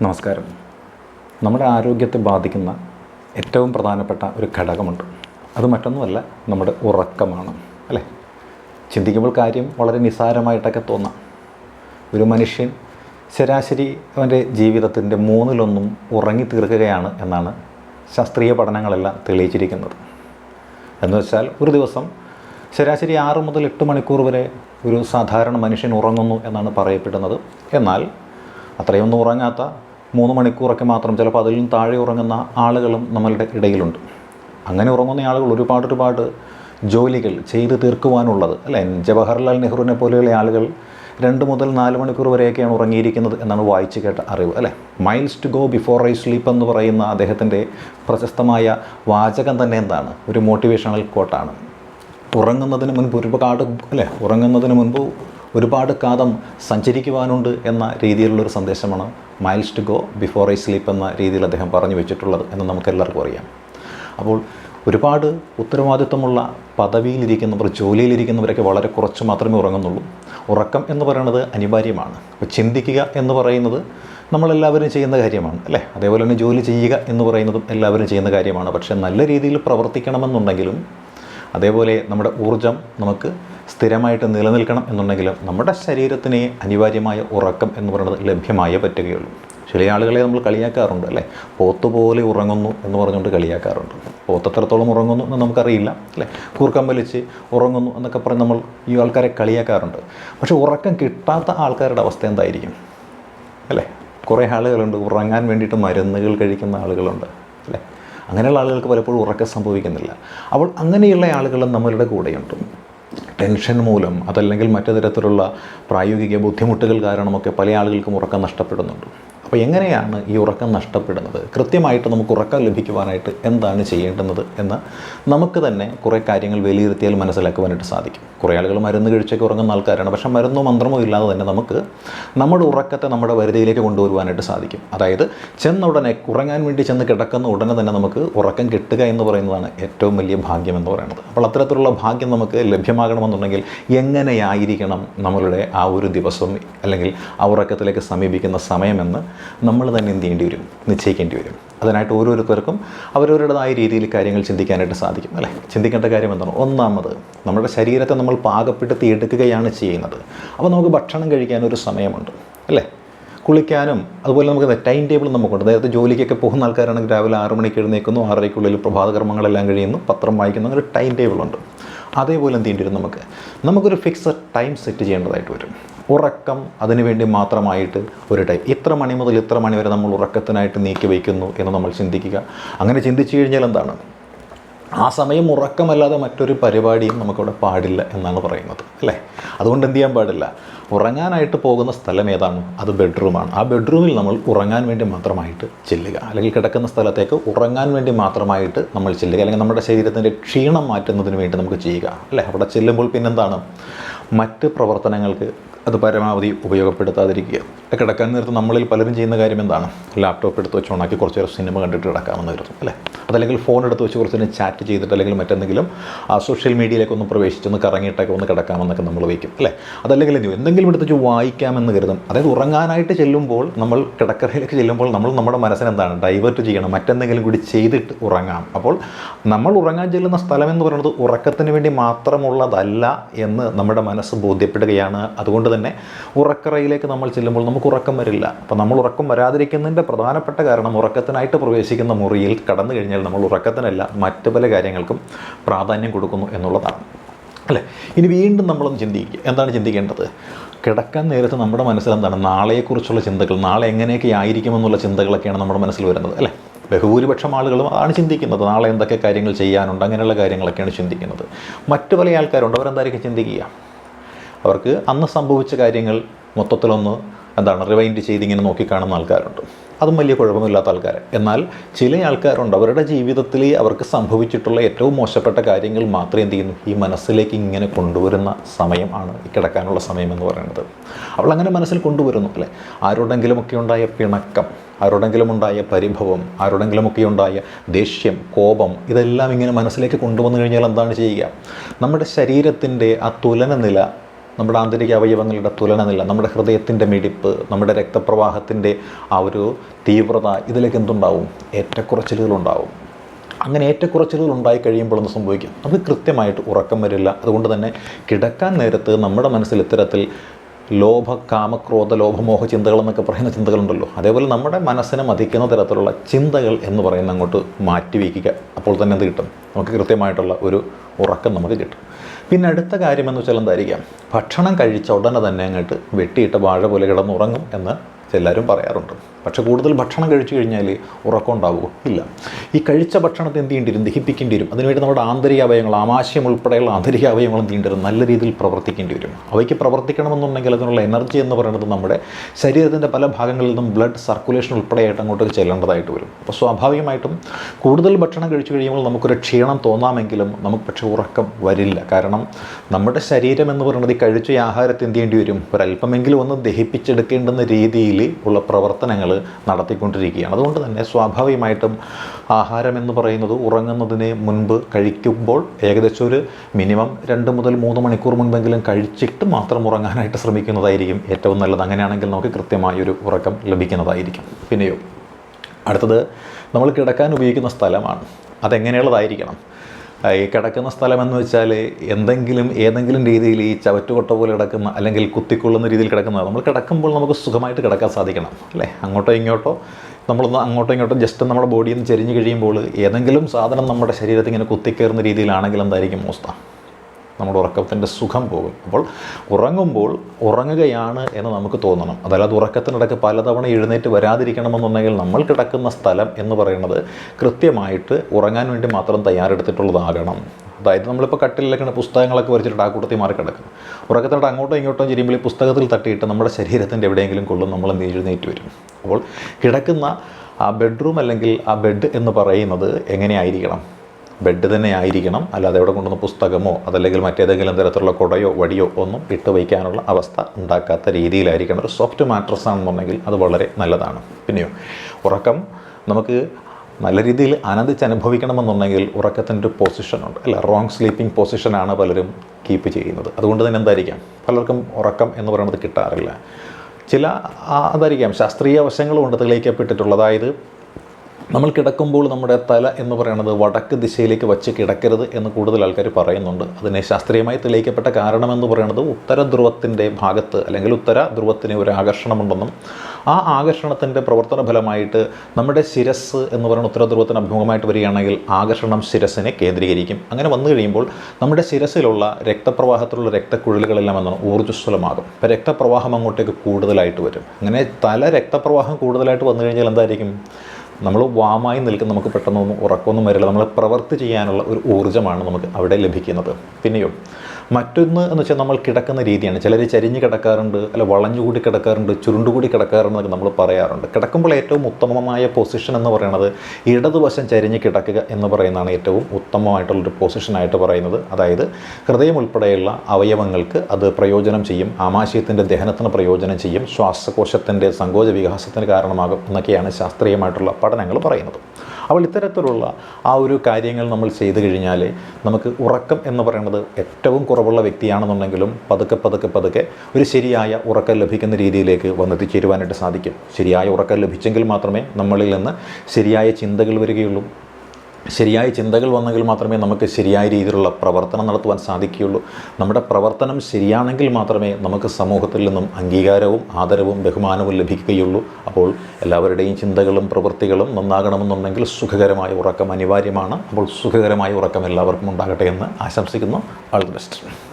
നമസ്കാരം. നമ്മുടെ ആരോഗ്യത്തെ ബാധിക്കുന്ന ഏറ്റവും പ്രധാനപ്പെട്ട ഒരു ഘടകമുണ്ട്. അത് മറ്റൊന്നുമല്ല നമ്മുടെ ഉറക്കമാണ് അല്ലേ? ചിന്തിക്കുമ്പോൾ കാര്യം വളരെ നിസ്സാരമായിട്ടൊക്കെ തോന്നാം. ഒരു മനുഷ്യൻ ശരാശരി അവന്റെ ജീവിതത്തിന്റെ മൂന്നിലൊന്നും ഉറങ്ങി തീർക്കുകയാണ് എന്നാണ് ശാസ്ത്രീയ പഠനങ്ങളെല്ലാം തെളിയിച്ചിരിക്കുന്നത്. എന്ന് വെച്ചാൽ ഒരു ദിവസം ശരാശരി ആറ് മുതൽ എട്ട് മണിക്കൂർ വരെ ഒരു സാധാരണ മനുഷ്യൻ ഉറങ്ങുന്നു എന്നാണ് പറയപ്പെടുന്നത്. എന്നാൽ അത്രയൊന്നും ഉറങ്ങാത്ത മൂന്ന് മണിക്കൂറൊക്കെ മാത്രം ചിലപ്പോൾ അതിലും താഴെ ഉറങ്ങുന്ന ആളുകളും നമ്മളുടെ ഇടയിലുണ്ട്. അങ്ങനെ ഉറങ്ങുന്ന ആളുകൾ ഒരുപാട് ഒരുപാട് ജോലികൾ ചെയ്ത് തീർക്കുവാനുള്ളത് അല്ലേ? ജവഹർലാൽ നെഹ്റുവിനെ പോലെയുള്ള ആളുകൾ രണ്ട് മുതൽ നാല് മണിക്കൂർ വരെയൊക്കെയാണ് ഉറങ്ങിയിരിക്കുന്നത് എന്നാണ് വായിച്ചു കേട്ട അറിവ് അല്ലേ? Miles to go before I sleep എന്ന് പറയുന്ന അദ്ദേഹത്തിന്റെ പ്രശസ്തമായ വാചകം തന്നെ എന്താണ്? ഒരു മോട്ടിവേഷണൽ കോട്ടാണ് ഉറങ്ങുന്നതിന് മുൻപ് ഒരുപാട് അല്ലേ? ഉറങ്ങുന്നതിന് മുൻപ് ഒരുപാട് കാതം സഞ്ചരിക്കുവാനുണ്ട് എന്ന രീതിയിലുള്ളൊരു സന്ദേശമാണ് miles to go before I sleep എന്ന രീതിയിൽ അദ്ദേഹം പറഞ്ഞു വെച്ചിട്ടുള്ളത് എന്ന് നമുക്കെല്ലാവർക്കും അറിയാം. അപ്പോൾ ഒരുപാട് ഉത്തരവാദിത്വമുള്ള പദവിയിലിരിക്കുന്നവർ ജോലിയിലിരിക്കുന്നവരൊക്കെ വളരെ കുറച്ച് മാത്രമേ ഉറങ്ങുന്നുള്ളൂ. ഉറക്കം എന്ന് പറയുന്നത് അനിവാര്യമാണ്. അപ്പോൾ ചിന്തിക്കുക എന്ന് പറയുന്നത് നമ്മളെല്ലാവരും ചെയ്യുന്ന കാര്യമാണ് അല്ലേ? അതേപോലെ തന്നെ ജോലി ചെയ്യുക എന്ന് പറയുന്നതും എല്ലാവരും ചെയ്യുന്ന കാര്യമാണ്. പക്ഷേ നല്ല രീതിയിൽ പ്രവർത്തിക്കണമെന്നുണ്ടെങ്കിലും അതേപോലെ നമ്മുടെ ഊർജം നമുക്ക് സ്ഥിരമായിട്ട് നിലനിൽക്കണം എന്നുണ്ടെങ്കിലും നമ്മുടെ ശരീരത്തിന് അനിവാര്യമായ ഉറക്കം എന്ന് പറയുന്നത് ലഭ്യമായേ പറ്റുകയുള്ളൂ. ചില ആളുകളെ നമ്മൾ കളിയാക്കാറുണ്ട് അല്ലേ? പോത്ത് പോലെ ഉറങ്ങുന്നു എന്ന് പറഞ്ഞുകൊണ്ട് കളിയാക്കാറുണ്ട്. പോത്ത് എത്രത്തോളം ഉറങ്ങുന്നു എന്ന് നമുക്കറിയില്ല അല്ലേ? കൂർക്കം വലിച്ച് ഉറങ്ങുന്നു എന്നൊക്കെ പറഞ്ഞ് നമ്മൾ ഈ ആൾക്കാരെ കളിയാക്കാറുണ്ട്. പക്ഷേ ഉറക്കം കിട്ടാത്ത ആൾക്കാരുടെ അവസ്ഥ എന്തായിരിക്കും? അല്ലേ? കുറേ ആളുകളുണ്ട്. ഉറങ്ങാൻ വേണ്ടിയിട്ട് മരുന്നുകൾ കഴിക്കുന്ന ആളുകളുണ്ട്. അല്ലേ? അങ്ങനെയുള്ള ആളുകൾക്ക് പലപ്പോഴും ഉറക്കം സംഭവിക്കുന്നില്ല. അപ്പോൾ അങ്ങനെയുള്ള ആളുകളും നമ്മളുടെ കൂടെയുണ്ട്. ടെൻഷൻ മൂലം അതല്ലെങ്കിൽ മറ്റു തരത്തിലുള്ള പ്രായോഗിക ബുദ്ധിമുട്ടുകൾ കാരണമൊക്കെ പല ആളുകൾക്കും ഉറക്കം നഷ്ടപ്പെടുന്നുണ്ട്. അപ്പോൾ എങ്ങനെയാണ് ഈ ഉറക്കം നഷ്ടപ്പെടുന്നത്? കൃത്യമായിട്ട് നമുക്ക് ഉറക്കം ലഭിക്കുവാനായിട്ട് എന്താണ് ചെയ്യേണ്ടുന്നത് എന്ന് നമുക്ക് തന്നെ കുറേ കാര്യങ്ങൾ വിലയിരുത്തിയാൽ മനസ്സിലാക്കുവാനായിട്ട് സാധിക്കും. കുറേ ആളുകൾ മരുന്ന് കഴിച്ചൊക്കെ ഉറങ്ങുന്ന ആൾക്കാരാണ്. പക്ഷെ മരുന്നോ മന്ത്രമോ ഇല്ലാതെ തന്നെ നമുക്ക് നമ്മുടെ ഉറക്കത്തെ നമ്മുടെ വരുതിയിലേക്ക് കൊണ്ടുവരുവാനായിട്ട് സാധിക്കും. അതായത് ചെന്ന ഉടനെ ഉറങ്ങാൻ വേണ്ടി ചെന്ന് കിടക്കുന്ന ഉടനെ തന്നെ നമുക്ക് ഉറക്കം കിട്ടുക എന്ന് പറയുന്നതാണ് ഏറ്റവും വലിയ ഭാഗ്യം എന്ന് പറയുന്നത്. അപ്പോൾ അത്തരത്തിലുള്ള ഭാഗ്യം നമുക്ക് ലഭ്യമാകണമെന്നുണ്ടെങ്കിൽ എങ്ങനെയായിരിക്കണം നമ്മളുടെ ആ ഒരു ദിവസം അല്ലെങ്കിൽ ആ ഉറക്കത്തിലേക്ക് സമീപിക്കുന്ന സമയമെന്ന് നമ്മൾ തന്നെ എന്ത് ചെയ്യേണ്ടി വരും? നിശ്ചയിക്കേണ്ടി വരും. അതിനായിട്ട് ഓരോരുത്തർക്കും അവരവരുടേതായ രീതിയിൽ കാര്യങ്ങൾ ചിന്തിക്കാനായിട്ട് സാധിക്കും അല്ലേ? ചിന്തിക്കേണ്ട കാര്യം എന്താണ്? ഒന്നാമത് നമ്മുടെ ശരീരത്തെ നമ്മൾ പാകപ്പെടുത്തി എടുക്കുകയാണ് ചെയ്യുന്നത്. അപ്പോൾ നമുക്ക് ഭക്ഷണം കഴിക്കാൻ ഒരു സമയമുണ്ട് അല്ലേ? കുളിക്കാനും അതുപോലെ നമുക്ക് ടൈം ടേബിൾ നമുക്കുണ്ട്. നേരത്തെ ജോലിക്കൊക്കെ പോകുന്ന ആൾക്കാരാണെങ്കിൽ രാവിലെ ആറ് മണിക്ക് എഴുന്നേക്കുന്നു ആറരയ്ക്കുള്ളിൽ പ്രഭാതകർമ്മങ്ങളെല്ലാം കഴിയുന്നു പത്രം വായിക്കുന്നു അങ്ങനെ ടൈം ടേബിളുണ്ട് അതേപോലെ എന്ത് ചെയ്യേണ്ടി വരും നമുക്ക്? നമുക്കൊരു ഫിക്സഡ് ടൈം സെറ്റ് ചെയ്യേണ്ടതായിട്ട് വരും. ഉറക്കം അതിനുവേണ്ടി മാത്രമായിട്ട് ഒരു ടൈം ഇത്ര മണി മുതൽ ഇത്ര മണി വരെ നമ്മൾ ഉറക്കത്തിനായിട്ട് നീക്കി വയ്ക്കുന്നു എന്ന് നമ്മൾ ചിന്തിക്കുക. അങ്ങനെ ചിന്തിച്ചു കഴിഞ്ഞാൽ എന്താണ്? ആ സമയം ഉറക്കമല്ലാതെ മറ്റൊരു പരിപാടിയും നമുക്കവിടെ പാടില്ല എന്നാണ് പറയുന്നത് അല്ലേ? അതുകൊണ്ട് എന്ത് ചെയ്യാൻ പാടില്ല? ഉറങ്ങാനായിട്ട് പോകുന്ന സ്ഥലം ഏതാണ്? അത് ബെഡ്റൂമാണ്. ആ ബെഡ്റൂമിൽ നമ്മൾ ഉറങ്ങാൻ വേണ്ടി മാത്രമായിട്ട് ചെല്ലുക. അല്ലെങ്കിൽ കിടക്കുന്ന സ്ഥലത്തേക്ക് ഉറങ്ങാൻ വേണ്ടി മാത്രമായിട്ട് നമ്മൾ ചെല്ലുക. അല്ലെങ്കിൽ നമ്മുടെ ശരീരത്തിന്റെ ക്ഷീണം മാറ്റുന്നതിന് വേണ്ടി നമുക്ക് ചെയ്യുക അല്ലേ? അവിടെ ചെല്ലുമ്പോൾ പിന്നെന്താണ്? മറ്റ് പ്രവർത്തനങ്ങൾക്ക് അത് പരമാവധി ഉപയോഗപ്പെടുത്താതിരിക്കുക. കിടക്കാൻ നേരത്ത് നമ്മളിൽ പലരും ചെയ്യുന്ന കാര്യം എന്താണ്? ലാപ്ടോപ്പ് എടുത്ത് വെച്ച് ഓണാക്കി കുറച്ച് നേരം സിനിമ കണ്ടിട്ട് കിടക്കാമെന്ന് കരുതും അല്ലേ? അതല്ലെങ്കിൽ ഫോൺ എടുത്ത് വെച്ച് കുറച്ച് നേരം ചാറ്റ് ചെയ്തിട്ട് അല്ലെങ്കിൽ മറ്റെന്തെങ്കിലും സോഷ്യൽ മീഡിയയിലേക്ക് ഒന്ന് പ്രവേശിച്ചൊന്ന് കറങ്ങിയിട്ടൊക്കെ ഒന്ന് കിടക്കാമെന്നൊക്കെ നമ്മൾ വയ്ക്കും അല്ലേ? അതല്ലെങ്കിൽ എന്ത് എന്തെങ്കിലും എടുത്ത് വെച്ച് വായിക്കാമെന്ന് കരുതും. അതായത് ഉറങ്ങാനായിട്ട് ചെല്ലുമ്പോൾ നമ്മൾ കിടക്കറയിലേക്ക് ചെല്ലുമ്പോൾ നമ്മൾ നമ്മുടെ മനസ്സിനെന്താണ്? ഡൈവേർട്ട് ചെയ്യണം. മറ്റെന്തെങ്കിലും കൂടി ചെയ്തിട്ട് ഉറങ്ങാം അപ്പോൾ നമ്മൾ ഉറങ്ങാൻ ചെല്ലുന്ന സ്ഥലം എന്ന് പറയുന്നത് ഉറക്കത്തിന് വേണ്ടി മാത്രമുള്ളതല്ല എന്ന് നമ്മുടെ മനസ്സ് ബോധ്യപ്പെടുകയാണ്. അതുകൊണ്ട് തന്നെ ഉറക്കറയിലേക്ക് നമ്മൾ ചെല്ലുമ്പോൾ നമുക്ക് ഉറക്കം വരില്ല. അപ്പോൾ നമ്മൾ ഉറക്കം വരാതിരിക്കുന്നതിന്റെ പ്രധാനപ്പെട്ട കാരണം ഉറക്കത്തിനായിട്ട് പ്രവേശിക്കുന്ന മുറിയിൽ കടന്നു കഴിഞ്ഞാൽ നമ്മൾ ഉറക്കത്തിനല്ല മറ്റു പല കാര്യങ്ങൾക്കും പ്രാധാന്യം കൊടുക്കുന്നു എന്നുള്ളതാണ്. അല്ലേ? ഇനി വീണ്ടും നമ്മളൊന്ന് ചിന്തിക്കുക. എന്താണ് ചിന്തിക്കേണ്ടത്? കിടക്കാൻ നേരത്ത് നമ്മുടെ മനസ്സിൽ എന്താണ്? നാളെയെക്കുറിച്ചുള്ള ചിന്തകൾ നാളെ എങ്ങനെയൊക്കെ ആയിരിക്കുമെന്നുള്ള ചിന്തകളൊക്കെയാണ് നമ്മുടെ മനസ്സിൽ വരുന്നത്. അല്ലേ? ബഹുഭൂരിപക്ഷം ആളുകളും അതാണ് ചിന്തിക്കുന്നത്. നാളെ എന്തൊക്കെ കാര്യങ്ങൾ ചെയ്യാനുണ്ട് അങ്ങനെയുള്ള കാര്യങ്ങളൊക്കെയാണ് ചിന്തിക്കുന്നത്. മറ്റു പല ആൾക്കാരുണ്ട്. അവരെന്തായിരിക്കും ചിന്തിക്കുക? അവർക്ക് അന്ന് സംഭവിച്ച കാര്യങ്ങൾ മൊത്തത്തിലൊന്ന് എന്താണ് റിവൈൻഡ് ചെയ്ത് ഇങ്ങനെ നോക്കിക്കാണുന്ന ആൾക്കാരുണ്ട്. അതും വലിയ കുഴപ്പമില്ലാത്ത ആൾക്കാർ എന്നാൽ ചില ആൾക്കാരുണ്ട്. അവരുടെ ജീവിതത്തിൽ അവർക്ക് സംഭവിച്ചിട്ടുള്ള ഏറ്റവും മോശപ്പെട്ട കാര്യങ്ങൾ മാത്രമേ എന്ത് ചെയ്യുന്നു? ഈ മനസ്സിലേക്ക് ഇങ്ങനെ കൊണ്ടുവരുന്ന സമയമാണ് ഈ കിടക്കാനുള്ള സമയം എന്ന് പറയുന്നത്. അവൾ അങ്ങനെ മനസ്സിൽ കൊണ്ടുവരുന്നു അല്ലേ? ആരോടെങ്കിലുമൊക്കെ ഉണ്ടായ പിണക്കം ആരോടെങ്കിലും ഉണ്ടായ പരിഭവം ആരോടെങ്കിലുമൊക്കെ ഉണ്ടായ ദേഷ്യം കോപം ഇതെല്ലാം ഇങ്ങനെ മനസ്സിലേക്ക് കൊണ്ടുവന്നു കഴിഞ്ഞാൽ എന്താണ് ചെയ്യുക? നമ്മുടെ ശരീരത്തിന്റെ ആ തുലന നില നമ്മുടെ ആന്തരിക അവയവങ്ങളുടെ തുലനനില നമ്മുടെ ഹൃദയത്തിന്റെ മിടിപ്പ് നമ്മുടെ രക്തപ്രവാഹത്തിന്റെ ആ ഒരു തീവ്രത ഇതിലേക്ക് എന്തുണ്ടാവും? ഏറ്റക്കുറച്ചിലുകളുണ്ടാവും. അങ്ങനെ ഏറ്റക്കുറച്ചിലുകൾ ഉണ്ടായി കഴിയുമ്പോൾ ഒന്ന് സംഭവിക്കും? അത് കൃത്യമായിട്ട് ഉറക്കം വരില്ല. അതുകൊണ്ട് തന്നെ കിടക്കാൻ നേരത്ത് നമ്മുടെ മനസ്സിൽ ഇത്തരത്തിൽ ലോഭ കാമക്രോധ ലോഭമോഹ ചിന്തകൾ എന്നൊക്കെ പറയുന്ന ചിന്തകളുണ്ടല്ലോ. അതേപോലെ നമ്മുടെ മനസ്സിനെ മതിക്കുന്ന തരത്തിലുള്ള ചിന്തകൾ എന്ന് പറയുന്ന അങ്ങോട്ട് മാറ്റിവെക്കുക. അപ്പോൾ തന്നെ എന്ത് കിട്ടും? നമുക്ക് കൃത്യമായിട്ടുള്ള ഒരു ഉറക്കം നമുക്ക് കിട്ടും. പിന്നെ അടുത്ത കാര്യമെന്ന് വെച്ചാൽ എന്തായിരിക്കാം? ഭക്ഷണം കഴിച്ച ഉടനെ തന്നെ അങ്ങോട്ട് വെട്ടിയിട്ട് വാഴ പോലെ കിടന്നുറങ്ങും എന്ന് എല്ലാവരും പറയാറുണ്ട്. പക്ഷേ കൂടുതൽ ഭക്ഷണം കഴിച്ചു കഴിഞ്ഞാൽ ഉറക്കം ഉണ്ടാവുമോ ഇല്ല. ഈ കഴിച്ച ഭക്ഷണത്തെ എന്ത് ചെയ്യേണ്ടി വരും ദഹിപ്പിക്കേണ്ടി വരും. അതിനുവേണ്ടി നമ്മുടെ ആന്തരിക അവയവങ്ങൾ ആമാശയം ഉൾപ്പെടെയുള്ള ആന്തരിക അവയവങ്ങൾ എന്ത് ചെയ്യേണ്ടി വരും? നല്ല രീതിയിൽ പ്രവർത്തിക്കേണ്ടി വരും. അവയ്ക്ക് പ്രവർത്തിക്കണമെന്നുണ്ടെങ്കിൽ അതിനുള്ള എനർജി എന്ന് പറയുന്നത് നമ്മുടെ ശരീരത്തിന്റെ പല ഭാഗങ്ങളിൽ നിന്നും ബ്ലഡ് സർക്കുലേഷൻ ഉൾപ്പെടെയായിട്ട് അങ്ങോട്ട് ചെല്ലേണ്ടതായിട്ട് വരും. അപ്പോൾ സ്വാഭാവികമായിട്ടും കൂടുതൽ ഭക്ഷണം കഴിച്ചു കഴിയുമ്പോൾ നമുക്കൊരു ക്ഷീണം തോന്നാമെങ്കിലും നമുക്ക് പക്ഷേ ഉറക്കം വരില്ല. കാരണം നമ്മുടെ ശരീരം എന്ന് പറയുന്നത് ഈ കഴിച്ച ആഹാരത്തെ എന്ത് ചെയ്യേണ്ടി വരും? ഒരല്പമെങ്കിലും ഒന്ന് ദഹിപ്പിച്ചെടുക്കേണ്ടുന്ന രീതിയിൽ ഉള്ള പ്രവർത്തനങ്ങൾ നടത്തിക്കൊണ്ടിരിക്കുകയാണ്. അതുകൊണ്ട് തന്നെ സ്വാഭാവികമായിട്ടും ആഹാരം എന്ന് പറയുന്നത് ഉറങ്ങുന്നതിന് മുൻപ് കഴിക്കുമ്പോൾ ഏകദേശം ഒരു മിനിമം രണ്ട് മുതൽ മൂന്ന് മണിക്കൂർ മുൻപെങ്കിലും കഴിച്ചിട്ട് മാത്രം ഉറങ്ങാനായിട്ട് ശ്രമിക്കുന്നതായിരിക്കും ഏറ്റവും നല്ലത്. അങ്ങനെയാണെങ്കിൽ നമുക്ക് കൃത്യമായൊരു ഉറക്കം ലഭിക്കുന്നതായിരിക്കും. പിന്നെയോ അടുത്തത് നമ്മൾ കിടക്കാൻ ഉപയോഗിക്കുന്ന സ്ഥലമാണ്. അതെങ്ങനെയുള്ളതായിരിക്കണം? ഈ കിടക്കുന്ന സ്ഥലം എന്ന് വെച്ചാൽ എന്തെങ്കിലും ഏതെങ്കിലും രീതിയിൽ ഈ ചവറ്റുകൊട്ട പോലെ കിടക്കുന്ന അല്ലെങ്കിൽ കുത്തിക്കൊള്ളുന്ന രീതിയിൽ കിടക്കുന്ന നമ്മൾ കിടക്കുമ്പോൾ നമുക്ക് സുഖമായിട്ട് കിടക്കാൻ സാധിക്കണം അല്ലേ? അങ്ങോട്ടോ ഇങ്ങോട്ടോ നമ്മളൊന്ന് അങ്ങോട്ടോ ഇങ്ങോട്ടോ ജസ്റ്റ് നമ്മുടെ ബോഡിയിൽ നിന്ന് ചെരിഞ്ഞ് കഴിയുമ്പോൾ ഏതെങ്കിലും സാധനം നമ്മുടെ ശരീരത്തിൽ ഇങ്ങനെ കുത്തിക്കയറുന്ന രീതിയിലാണെങ്കിൽ എന്തായിരിക്കും അവസ്ഥ? നമ്മുടെ ഉറക്കത്തിന്റെ സുഖം പോകും. അപ്പോൾ ഉറങ്ങുമ്പോൾ ഉറങ്ങുകയാണ് എന്ന് നമുക്ക് തോന്നണം. അതല്ലാതെ ഉറക്കത്തിനിടയ്ക്ക് പലതവണ എഴുന്നേറ്റ് വരാതിരിക്കണമെന്നുണ്ടെങ്കിൽ നമ്മൾ കിടക്കുന്ന സ്ഥലം എന്ന് പറയുന്നത് കൃത്യമായിട്ട് ഉറങ്ങാൻ വേണ്ടി മാത്രം തയ്യാറെടുത്തിട്ടുള്ളതാകണം. അതായത് നമ്മളിപ്പോൾ കട്ടിലൊക്കെയാണ് പുസ്തകങ്ങളൊക്കെ വരച്ചിട്ട് ആ കൂട്ടത്തിൽ മാറി കിടക്കും ഉറക്കത്തിനിടെ അങ്ങോട്ടോ ഇങ്ങോട്ടോ ചെയ്യുമ്പോൾ ഈ പുസ്തകത്തിൽ തട്ടിയിട്ട് നമ്മുടെ ശരീരത്തിന്റെ എവിടെയെങ്കിലും കൊള്ളും നമ്മൾ എഴുന്നേറ്റ് വരും. അപ്പോൾ കിടക്കുന്ന ആ ബെഡ്റൂം അല്ലെങ്കിൽ ആ ബെഡ് എന്ന് പറയുന്നത് എങ്ങനെയായിരിക്കണം? ബെഡ് തന്നെ ആയിരിക്കണം. അല്ലാതെ എവിടെ കൊണ്ടുവന്ന പുസ്തകമോ അതല്ലെങ്കിൽ മറ്റേതെങ്കിലും തരത്തിലുള്ള കുടയോ വടിയോ ഒന്നും ഇട്ട് വയ്ക്കാനുള്ള അവസ്ഥ ഉണ്ടാക്കാത്ത രീതിയിലായിരിക്കണം. ഒരു സോഫ്റ്റ് മാട്രസ് ആണെന്നുണ്ടെങ്കിൽ അത് വളരെ നല്ലതാണ്. പിന്നെയോ ഉറക്കം നമുക്ക് നല്ല രീതിയിൽ ആനന്ദിച്ച് അനുഭവിക്കണമെന്നുണ്ടെങ്കിൽ ഉറക്കത്തിന്റെ ഒരു പൊസിഷനുണ്ട് അല്ല റോങ് സ്ലീപ്പിംഗ് പൊസിഷനാണ് പലരും കീപ്പ് ചെയ്യുന്നത്. അതുകൊണ്ട് തന്നെ എന്തായിരിക്കാം? പലർക്കും ഉറക്കം എന്ന് പറയുന്നത് കിട്ടാറില്ല. ചില അതായിരിക്കാം. ശാസ്ത്രീയ വശങ്ങളും ഉണ്ട്. തെളിയിക്കപ്പെട്ടിട്ടുള്ളത് അതായത് നമ്മൾ കിടക്കുമ്പോൾ നമ്മുടെ തല എന്ന് പറയുന്നത് വടക്ക് ദിശയിലേക്ക് വച്ച് കിടക്കരുത് എന്ന് കൂടുതൽ ആൾക്കാർ പറയുന്നുണ്ട്. അതിനെ ശാസ്ത്രീയമായി തെളിയിക്കപ്പെട്ട കാരണമെന്ന് പറയുന്നത് ഉത്തര ധ്രുവത്തിന്റെ ഭാഗത്ത് അല്ലെങ്കിൽ ഉത്തര ധ്രുവത്തിന് ഒരു ആകർഷണമുണ്ടെന്നും ആ ആകർഷണത്തിന്റെ പ്രവർത്തന ഫലമായിട്ട് നമ്മുടെ ശിരസ് എന്ന് പറയുന്ന ഉത്തര ധ്രുവത്തിന് അഭിമുഖമായിട്ട് വരികയാണെങ്കിൽ ആകർഷണം ശിരസിനെ കേന്ദ്രീകരിക്കും. അങ്ങനെ വന്നു കഴിയുമ്പോൾ നമ്മുടെ ശിരസിലുള്ള രക്തപ്രവാഹത്തിലുള്ള രക്തക്കുഴലുകളെല്ലാം എന്താണ്? ഊർജസ്വലമാകും. അപ്പോൾ രക്തപ്രവാഹം അങ്ങോട്ടേക്ക് കൂടുതലായിട്ട് വരും. അങ്ങനെ തല രക്തപ്രവാഹം കൂടുതലായിട്ട് വന്നു കഴിഞ്ഞാൽ എന്തായിരിക്കും? നമ്മൾ വാമായി നിൽക്കുന്ന നമുക്ക് പെട്ടെന്നൊന്നും ഉറക്കമൊന്നും വരില്ല. നമ്മൾ പ്രവൃത്തി ചെയ്യാനുള്ള ഒരു ഊർജമാണ് നമുക്ക് അവിടെ ലഭിക്കുന്നത്. പിന്നെയോ മറ്റൊന്ന് എന്ന് വെച്ചാൽ നമ്മൾ കിടക്കുന്ന രീതിയാണ്. ചിലർ ചരിഞ്ഞ് കിടക്കാറുണ്ട് അല്ല വളഞ്ഞുകൂടി കിടക്കാറുണ്ട് ചുരുണ്ടുകൂടി കിടക്കാറുണ്ട് എന്നൊക്കെ നമ്മൾ പറയാറുണ്ട്. കിടക്കുമ്പോൾ ഏറ്റവും ഉത്തമമായ പൊസിഷൻ എന്ന് പറയുന്നത് ഇടതുവശം ചരിഞ്ഞ് കിടക്കുക എന്ന് പറയുന്നതാണ് ഏറ്റവും ഉത്തമമായിട്ടുള്ളൊരു പൊസിഷനായിട്ട് പറയുന്നത്. അതായത് ഹൃദയം ഉൾപ്പെടെയുള്ള അവയവങ്ങൾക്ക് അത് പ്രയോജനം ചെയ്യും ആമാശയത്തിന്റെ ദഹനത്തിന് പ്രയോജനം ചെയ്യും ശ്വാസകോശത്തിന്റെ സങ്കോച വികാസത്തിന് കാരണമാകും എന്നൊക്കെയാണ് ശാസ്ത്രീയമായിട്ടുള്ള പഠനങ്ങൾ പറയുന്നത്. അപ്പോൾ ഇത്തരത്തിലുള്ള ആ ഒരു കാര്യങ്ങൾ നമ്മൾ ചെയ്തു കഴിഞ്ഞാൽ നമുക്ക് ഉറക്കം എന്ന് പറയുന്നത് ഏറ്റവും കുറവുള്ള വ്യക്തിയാണെന്നുണ്ടെങ്കിലും പതുക്കെ പതുക്കെ പതുക്കെ ഒരു ശരിയായ ഉറക്കം ലഭിക്കുന്ന രീതിയിലേക്ക് വന്നെത്തിച്ചേരുവാനായിട്ട് സാധിക്കും. ശരിയായ ഉറക്കം ലഭിച്ചെങ്കിൽ മാത്രമേ നമ്മളിൽ നിന്ന് ശരിയായ ചിന്തകൾ വരികയുള്ളൂ. ശരിയായ ചിന്തകൾ വന്നെങ്കിൽ മാത്രമേ നമുക്ക് ശരിയായ രീതിയിലുള്ള പ്രവർത്തനം നടത്തുവാൻ സാധിക്കുകയുള്ളൂ. നമ്മുടെ പ്രവർത്തനം ശരിയാണെങ്കിൽ മാത്രമേ നമുക്ക് സമൂഹത്തിൽ നിന്നും അംഗീകാരവും ആദരവും ബഹുമാനവും ലഭിക്കുകയുള്ളൂ. അപ്പോൾ എല്ലാവരുടെയും ചിന്തകളും പ്രവൃത്തികളും നന്നാകണമെന്നുണ്ടെങ്കിൽ സുഖകരമായ ഉറക്കം അനിവാര്യമാണ്. അപ്പോൾ സുഖകരമായ ഉറക്കം എല്ലാവർക്കും ഉണ്ടാകട്ടെ എന്ന് ആശംസിക്കുന്നു. All the best